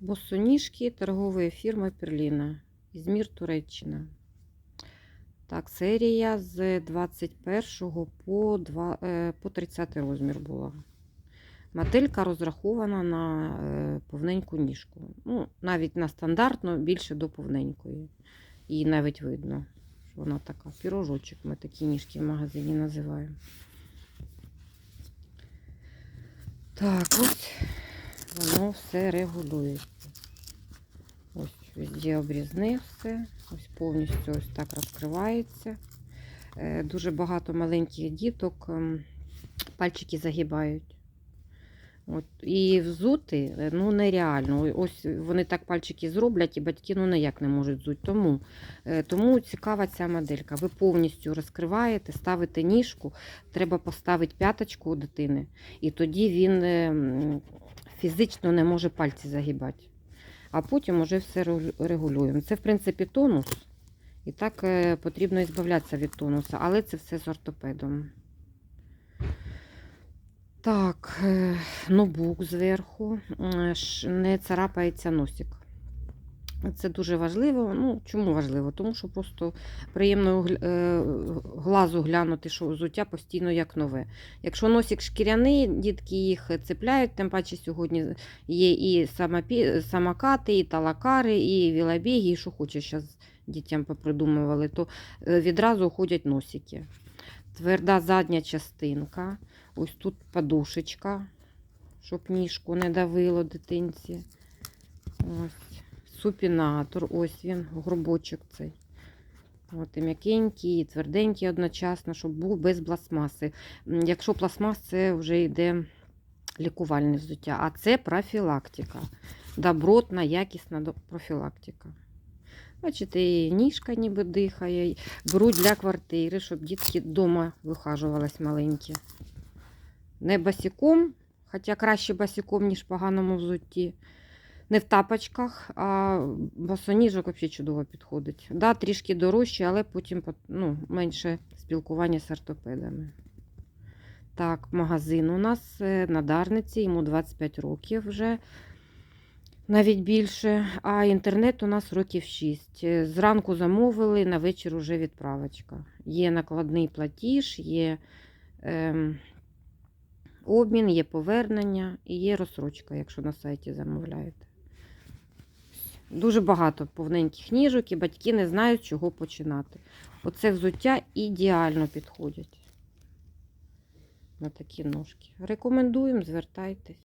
Босоніжки торгової фірми Перліна. Ізмір Туреччина. Так, серія з 21 по, 2, е, по 30 розмір була. Моделька розрахована на е, повненьку ніжку. Ну, навіть на стандартну, більше до повненької. І навіть видно, що вона така. Пірожочок ми такі ніжки в магазині називаємо. Так, ось воно все регулюється. Ось везде обрізне все. Ось повністю ось так розкривається. Е, Дуже багато маленьких діток ем, пальчики загибають. От. І взути е, ну, нереально. Ось вони так пальчики зроблять, і батьки ну, ніяк не можуть взути. Тому, е, тому цікава ця моделька. Ви повністю розкриваєте, ставите ніжку, треба поставити п'яточку у дитини, і тоді він е, м, фізично не може пальці загибати. А потім уже все регулюємо. Це, в принципі, тонус. І так е, потрібно ізбавлятися від тонуса, але це все з ортопедом. Так, е, ноутбук зверху, е, не царапається носик. Це дуже важливо. Ну, чому важливо? Тому що просто приємно е, глазу глянути, що взуття постійно як нове. Якщо носик шкіряний, дітки їх цепляють, тим паче сьогодні є і самокати, і талакари, і вілабіги, і що хочеш зараз дітям попридумували, то е, відразу уходять носики. Тверда задня частинка. Ось тут подушечка, щоб ніжку не давило дитинці. Ось. Супінатор, ось він, горбочок цей. От, і м'якенький, і тверденький одночасно, щоб був без пластмаси. Якщо пластмас, це вже йде лікувальне взуття, а це профілактика. Добротна, якісна профілактика. Бачите, і ніжка ніби дихає. Беруть для квартири, щоб дітки вдома вихажувались маленькі. Не басіком, хоча краще басіком, ніж в поганому взутті. Не в тапочках, а босоніжок взагалі чудово підходить. Да, трішки дорожче, але потім ну, менше спілкування з ортопедами. Так, магазин у нас е, на Дарниці, йому 25 років вже, навіть більше. А інтернет у нас років 6. Е, Зранку замовили, на вечір уже відправочка. Є накладний платіж, є ем, обмін, є повернення і є розсрочка, якщо на сайті замовляєте. Дуже багато повненьких ніжок, і батьки не знають, чого починати. Оце взуття ідеально підходять на такі ножки. Рекомендуємо, звертайтесь.